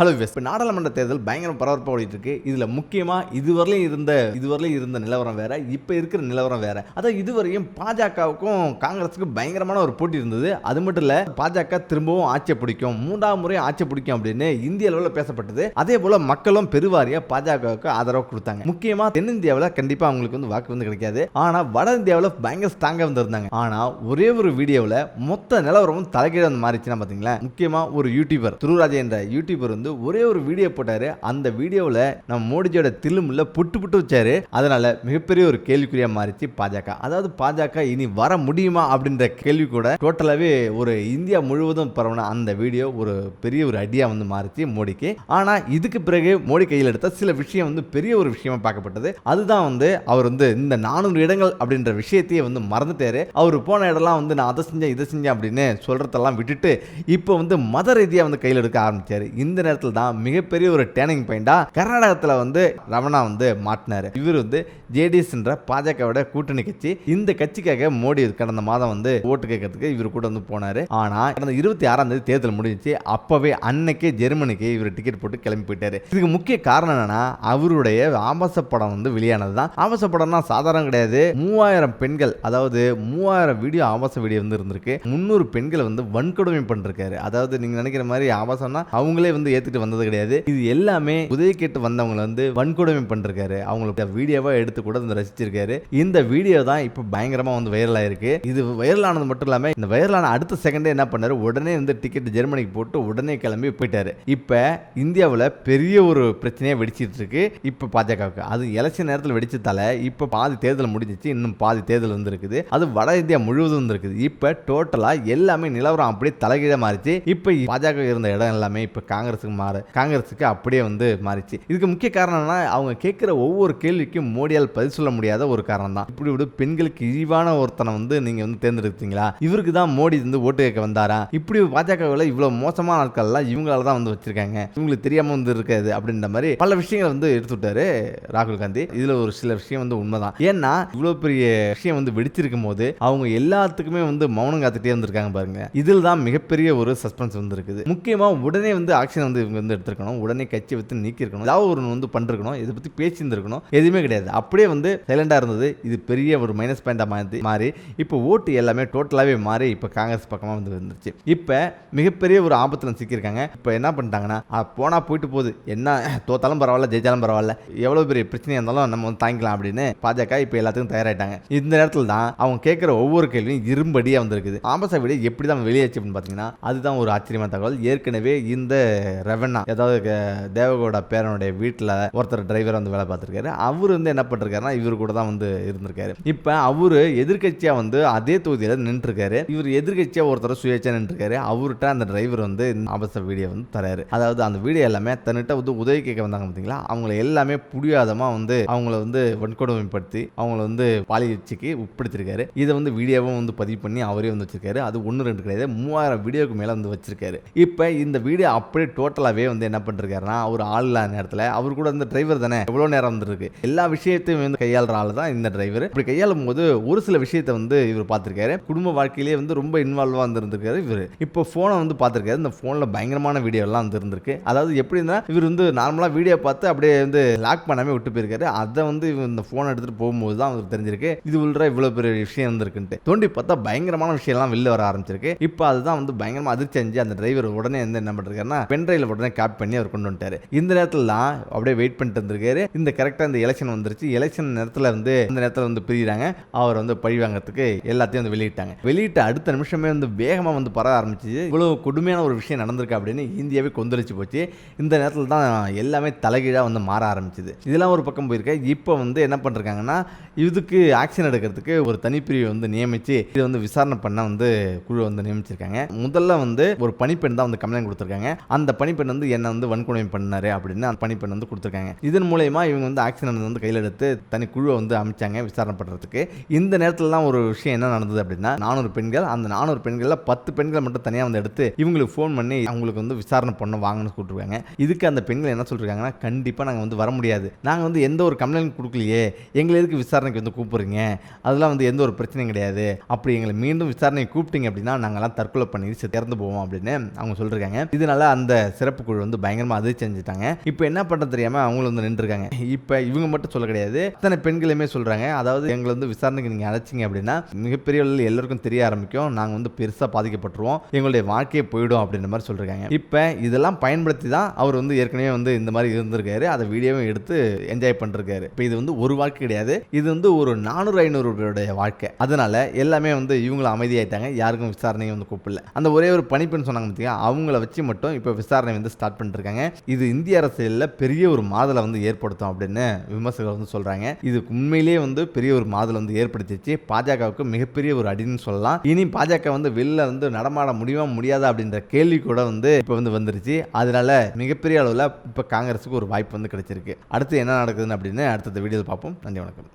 Hello வெஸ் இப்போ நாடாளுமன்ற தேர்தல் பயங்கர பரபரப்பாக ஓடிட்டு இருக்கு இதில் முக்கியமாக இதுவரையிலும் இருந்த இதுவரையிலும் இருந்த நிலவரம் வேற இப்போ இருக்கிற நிலவரம் வேற. அதான் இதுவரையும் பாஜகவுக்கும் காங்கிரஸுக்கும் பயங்கரமான ஒரு போட்டி இருந்தது. அது மட்டும் இல்லை பாஜக திரும்பவும் ஆட்சியை பிடிக்கும். மூன்றாவது முறை ஆட்சி பிடிக்கும் அப்படின்னு இந்திய அளவில் பேசப்பட்டது. அதே போல் மக்களும் பெருவாரியாக பாஜகவுக்கு ஆதரவு கொடுத்தாங்க. முக்கியமாக தென்னிந்தியாவில் கண்டிப்பாக அவங்களுக்கு வந்து வாக்கு வந்து கிடைக்காது. ஆனால் வட இந்தியாவில் பயங்கர ஸ்ட்ராங்காக வந்திருந்தாங்க ஆனால் ஒரே ஒரு வீடியோவில் மொத்த நிலவரமும் தலைகீழ வந்து மாறிச்சுன்னா பார்த்தீங்களா முக்கியமாக ஒரு யூடியூபர் துருராஜே என்ற யூடியூபர் வந்து ஒரே ஒரு வீடியோ போட்டாரு. அந்த வீடியோவில் நம்ம மோடிஜியோட தில்லுமுள்ள புட்டு புட்டு வச்சாரு. அதனால மிகப்பெரிய ஒரு கேள்விக்குறியா மாறிச்சு பாஜக. அதாவது பாஜக இனி வர முடியுமா அப்படின்ற கேள்வி கூட டோட்டலாகவே ஒரு இந்தியா முழுவதும் பரவன அந்த வீடியோ ஒரு பெரிய ஒரு அடியா வந்து மாறிச்சு மோடிக்கு. ஆனா இதுக்கு பிறகு மோடி கையில் எடுத்த சில விஷயம் வந்து பெரிய ஒரு விஷயமா பார்க்கப்பட்டது. அதுதான் வந்து அவர் வந்து இந்த நானூறு இடங்கள் அப்படின்ற விஷயத்தையே வந்து மறந்துட்டாரு. அவர் போன இடம்லாம் வந்து நான் அதை செஞ்சேன் இதை செஞ்சேன் அப்படின்னு சொல்றதெல்லாம் விட்டுட்டு இப்போ வந்து மத ரீதியாக வந்து கையில் எடுக்க ஆரம்பிச்சாரு. இந்த நேரத்தில் தான் மிகப்பெரிய ஒரு டேர்னிங் பாயிண்டா கர்நாடகத்தில் வந்து ரமணா வந்து மாட்டினார். இவர் வந்து ஜேடிஎஸ் என்ற பாஜகவோட கூட்டணி கட்சி இந்த கட்சிக்காக மோடி கடந்த மாதம் வந்து ஓட்டு கேட்கறதுக்கு இவர் கூட வந்து போனாரு. ஆனா கடந்த இருபத்தி ஆறாம் தேதி தேர்தல் முடிஞ்சிச்சு. அப்பவே அன்னைக்கே ஜெர்மனிக்கு இவர் டிக்கெட் போட்டு கிளம்பி போயிட்டாரு. இதுக்கு முக்கிய காரணம் என்னன்னா அவருடைய ஆபாச படம் வந்து வெளியானது தான் ஆபாச படம்னா சாதாரணம் கிடையாது. மூவாயிரம் பெண்கள் அதாவது மூவாயிரம் வீடியோ ஆபாச வீடியோ வந்து இருந்திருக்கு. முந்நூறு பெண்களை வந்து வன்கொடுமை பண்ணிருக்காரு. அதாவது நீங்க நினைக்கிற மாதிரி ஆபாசம்னா அவங்களே வந்து ஏத்துட்டு வந்தது கிடையாது. இது எல்லாமே உதவி கேட்டு வந்தவங்களை வந்து வன்கொடுமை பண்ணிருக்காரு. அவங்களுக்கு வீடியோவா எடுத்து கூட வந்து ரசிச்சிருக்காரு. இந்த வீடியோ தான் இப்போ பயங்கரமா வந்து வைரல் ஆயிருக்கு. இது வைரல் ஆனது மட்டும் இல்லாம இந்த வைரல் ஆன அடுத்த செகண்டே என்ன பண்ணாரு? உடனே வந்து டிக்கெட் ஜெர்மனிக்கு போட்டு உடனே கிளம்பி போயிட்டாரு. இப்போ இந்தியாவில் பெரிய ஒரு பிரச்சனையா வெடிச்சிட்டு இருக்கு. இப்போ பாஜகவுக்கு. அது எலெக்ஷன் நேரத்தில் வெடிச்சதால இப்போ பாதி தேர்தல் முடிஞ்சிச்சு. இன்னும் பாதி தேர்தல் வந்துருக்குது. அது வட இந்தியா முழுவதும் வந்து இருக்குது இப்போ டோட்டலா எல்லாமே நிலவரம் அப்படியே தலைகீழ மாறிச்சு. இப்போ பாஜக இருந்த இடம் எல்லாமே இப்போ காங்கிரஸுக்கு மாற காங்கிரஸுக்கு அப்படியே வந்து மாறிச்சு. இதுக்கு முக்கிய காரணம்னா அவங்க கேட்குற ஒவ்வொரு கேள்விக்கும் மோடியால் பதில் சொல்ல முடியாத ஒரு காரணம் தான். இப்படி விட பெண்களுக்கு இழிவான ஒருத்தனை வந்து நீங்க வந்து தேர்ந்தெடுத்தீங்களா? இவருக்கு தான் மோடி வந்து ஓட்டு கேட்க வந்தாரா? இப்படி பாஜகவில் இவ்வளவு மோசமான ஆட்கள்லாம் இவங்களால தான் வந்து வச்சிருக்காங்க. இவங்களுக்கு தெரியாம வந்து இருக்காது அப்படின்ற மாதிரி பல விஷயங்களை வந்து எடுத்து விட்டாரு ராகுல் காந்தி. இதுல ஒரு சில விஷயம் வந்து உண்மைதான். ஏன்னா இவ்வளவு பெரிய விஷயம் வந்து வெடிச்சிருக்கும் போது அவங்க எல்லாத்துக்குமே வந்து மௌனம் காத்துட்டே இருந்திருக்காங்க பாருங்க. இதில் தான் மிகப்பெரிய ஒரு சஸ்பென்ஸ் வந்து இருக்குது. முக்கியமா உடனே வந்து ஆக்ஷன் வந்து இவங்க வந்து எடுத்திருக்கணும். உடனே கட்சி வைத்து நீக்கியிருக்கணும். ஏதாவது ஒரு வந்து பண்ணிருக்கணும். இதை பற்றி பேசியிருந்திருக்கணும். எதுவுமே கிடையாது. அப்படியே வந்து சைலண்டாக இருந்தது. இது பெரிய ஒரு மைனஸ் பாயிண்டாக மாறி மாறி இப்போ ஓட்டு எல்லாமே டோட்டலாகவே மாறி இப்போ காங்கிரஸ் பக்கமாக வந்து வந்துருச்சு இப்போ மிகப்பெரிய ஒரு ஆபத்தில் சிக்கியிருக்காங்க. இப்போ என்ன பண்ணிட்டாங்கன்னா போனால் போயிட்டு போகுது. என்ன தோத்தாலும் பரவாயில்ல ஜெயிச்சாலும் பரவாயில்ல. எவ்வளோ பெரிய பிரச்சனையாக இருந்தாலும் நம்ம வந்து தாங்கிக்கலாம் அப்படின்னு பாஜக இப்போ எல்லாத்துக்கும் தயாராகிட்டாங்க இந்த நேரத்தில் தான் அவங்க கேட்குற ஒவ்வொரு கேள்வியும் இரும்படியாக வந்திருக்குது. ஆபாச விட எப்படி தான் வெளியாச்சு அப்படின்னு பார்த்தீங்கன்னா அதுதான் ஒரு ஆச்சரியமான தகவல். ஏற்கனவே இந்த ரெவனா ஏதாவது தேவகோட பேரனுடைய வீட்டில் ஒருத்தர் டிரைவர் வந்து வேலை பார்த்துருக்காரு. அவர் வந்து என்ன பண்ணிருக்காருன்னா இவர் கூட தான் வந்து இருந்திருக்காரு. இப்போ அவர் எதிர்கட்சியாக வந்து அதே தொகுதியில் நின்றுருக்காரு. இவர் எதிர்கட்சியாக ஒருத்தர் சுயேட்சா நின்றுருக்காரு. அவர்கிட்ட அந்த டிரைவர் வந்து இந்த வீடியோ வந்து தராரு அதாவது அந்த வீடியோ எல்லாமே தன்னிட்ட வந்து உதவி கேட்க வந்தாங்க பார்த்தீங்களா அவங்கள எல்லாமே புரியாதமாக வந்து அவங்கள வந்து வன்கொடுமைப்படுத்தி அவங்கள வந்து பாலியச்சிக்கு உட்படுத்திருக்காரு. இதை வந்து வீடியோவும் வந்து பதிவு பண்ணி அவரே வந்து வச்சிருக்காரு. அது ஒன்று ரெண்டு கிடையாது. மூவாயிரம் வீடியோக்கு மேலே வந்து வச்சிருக்காரு. இப்போ இந்த வீடியோ அப்படியே டோட்டல் டோட்டலாகவே வந்து என்ன பண்ணிருக்காருன்னா அவர் ஆள் இல்லாத நேரத்தில் அவர் கூட இந்த டிரைவர் தானே? எவ்வளோ நேரம் வந்துருக்கு? எல்லா விஷயத்தையும் வந்து கையாளுற ஆள் தான் இந்த டிரைவர் இப்படி கையாளும் போது ஒரு சில விஷயத்தை வந்து இவர் பார்த்துருக்காரு. குடும்ப வாழ்க்கையிலே வந்து ரொம்ப இன்வால்வாக இருந்திருக்காரு இவர். இப்போ ஃபோனை வந்து பார்த்துருக்காரு. இந்த ஃபோனில் பயங்கரமான வீடியோலாம் வந்து இருந்திருக்கு அதாவது எப்படின்னா இவர் வந்து நார்மலாக வீடியோ பார்த்து அப்படியே வந்து லாக் பண்ணாமல் விட்டு போயிருக்காரு. அதை வந்து இவர் இந்த ஃபோனை எடுத்துகிட்டு போகும்போது தான் அவருக்கு தெரிஞ்சிருக்கு. இது உள்ள இவ்வளோ பெரிய விஷயம் இருந்திருக்குன்ட்டு தோண்டி பார்த்தா பயங்கரமான விஷயம்லாம் வெளில வர ஆரம்பிச்சிருக்கு. இப்போ அதுதான் வந்து பயங்கரமாக அதிர்ச்சி அஞ்சு அந்த டிரைவர் உடனே வந்து என்ன பண்ணிருக்காருன்னா பென்ட்ரைவில் உடனே காப்பி பண்ணி அவர் கொண்டு வந்துட்டாரு. இந்த நேரத்தில் தான் அப்படியே வெயிட் பண்ணிட்டு இருந்திருக்காரு. இந்த கரெக்டாக இந்த எலெக்ஷன் வந்துருச்சு. எலெக்ஷன் நேரத்தில் வந்து இந்த நேரத்தில் வந்து பிரிகிறாங்க அவர் வந்து பழி வாங்குறதுக்கு எல்லாத்தையும் வந்து வெளியிட்டாங்க. வெளியிட்ட அடுத்த நிமிஷமே வந்து வேகமாக வந்து பரவ ஆரம்பிச்சிச்சு. இவ்வளோ கொடுமையான ஒரு விஷயம் நடந்திருக்கு அப்படின்னு இந்தியாவே கொந்தளிச்சு போச்சு. இந்த நேரத்தில் தான் எல்லாமே தலைகீழாக வந்து மாற ஆரம்பிச்சுது. இதெல்லாம் ஒரு பக்கம் போயிருக்கேன். இப்போ வந்து என்ன பண்ணிருக்காங்கன்னா இதுக்கு ஆக்ஷன் எடுக்கிறதுக்கு ஒரு தனிப்பிரிவை வந்து நியமிச்சு இது வந்து விசாரணை பண்ண வந்து குழு வந்து நியமிச்சிருக்காங்க. முதல்ல வந்து ஒரு பணிப்பெண் தான் வந்து கம்ப்ளைண்ட் கொடுத்துருக்காங்க. அந்த பணிப்பெண் வந்து என்ன வந்து வன்கொடுமை பண்ணாரு அப்படின்னு அந்த பணிப்பெண் வந்து கொடுத்துருக்காங்க. இதன் மூலயமா இவங்க வந்து ஆக்சிடென்ட் வந்து கையில் எடுத்து தனி குழுவை வந்து அமைச்சாங்க விசாரணை பண்ணுறதுக்கு இந்த நேரத்தில் தான் ஒரு விஷயம் என்ன நடந்தது அப்படின்னா நானூறு பெண்கள் அந்த நானூறு பெண்களில் பத்து பெண்களை மட்டும் தனியாக வந்து எடுத்து இவங்களுக்கு ஃபோன் பண்ணி அவங்களுக்கு வந்து விசாரணை பண்ண வாங்கன்னு கூப்பிட்டுருக்காங்க. இதுக்கு அந்த பெண்கள் என்ன சொல்லியிருக்காங்கன்னா கண்டிப்பாக நாங்கள் வந்து வர முடியாது. நாங்கள் வந்து எந்த ஒரு கம்ப்ளைண்ட் கொடுக்கலையே. எங்களை எதுக்கு விசாரணைக்கு வந்து கூப்பிடுறீங்க? அதெல்லாம் வந்து எந்த ஒரு பிரச்சனையும் கிடையாது. அப்படி எங்களை மீண்டும் விசாரணை கூப்பிட்டீங்க அப்படின்னா நாங்கள்லாம் தற்கொலை பண்ணி திறந்து போவோம் அப்படின்னு அவங்க சொல்லியிருக்காங்க இதனால அந்த சிறப்பு சிறப்பு குழு வந்து பயங்கரமா அதிர்ச்சி செஞ்சுட்டாங்க இப்போ என்ன பண்ண தெரியாம அவங்களும் வந்து நின்றுருக்காங்க. இப்போ இவங்க மட்டும் சொல்ல கிடையாது. அத்தனை பெண்களுமே சொல்றாங்க. அதாவது எங்களை வந்து விசாரணைக்கு நீங்க அழைச்சிங்க அப்படின்னா மிகப்பெரிய அளவில் எல்லாருக்கும் தெரிய ஆரம்பிக்கும். நாங்க வந்து பெருசா பாதிக்கப்பட்டுருவோம். எங்களுடைய வாழ்க்கையே போயிடும் அப்படின்ற மாதிரி சொல்றாங்க. இப்போ இதெல்லாம் பயன்படுத்தி தான் அவர் வந்து ஏற்கனவே வந்து இந்த மாதிரி இருந்திருக்காரு. அதை வீடியோவும் எடுத்து என்ஜாய் பண்ணிருக்காரு இப்போ இது வந்து ஒரு வாழ்க்கை கிடையாது. இது வந்து ஒரு நானூறு ஐநூறு பேருடைய வாழ்க்கை. அதனால எல்லாமே வந்து இவங்களும் அமைதியாயிட்டாங்க. யாருக்கும் விசாரணையும் வந்து கூப்பிடல. அந்த ஒரே ஒரு பணிப்பெண் சொன்னாங்க பார்த்தீங்க அவங்கள வச்சு மட்டும் இப்போ விசாரணை வந்து ஸ்டார்ட் பண்ணிருக்காங்க இது இந்திய அரசியலில் பெரிய ஒரு மாதலை வந்து ஏற்படுத்தும் அப்படின்னு விமர்சகர்கள் வந்து சொல்றாங்க. இது உண்மையிலேயே வந்து பெரிய ஒரு மாதலை வந்து ஏற்படுத்திச்சு பாஜகவுக்கு மிகப்பெரிய ஒரு அடின்னு சொல்லலாம். இனி பாஜக வந்து வெளில வந்து நடமாட முடியுமா முடியாதா அப்படின்ற கேள்வி கூட வந்து இப்போ வந்து வந்துருச்சு. அதனால மிகப்பெரிய அளவில் இப்போ காங்கிரஸுக்கு ஒரு வாய்ப்பு வந்து கிடைச்சிருக்கு. அடுத்து என்ன நடக்குதுன்னு அப்படின்னு அடுத்த வீடியோவில் பார்ப்போம். நன்றி வணக்கம்.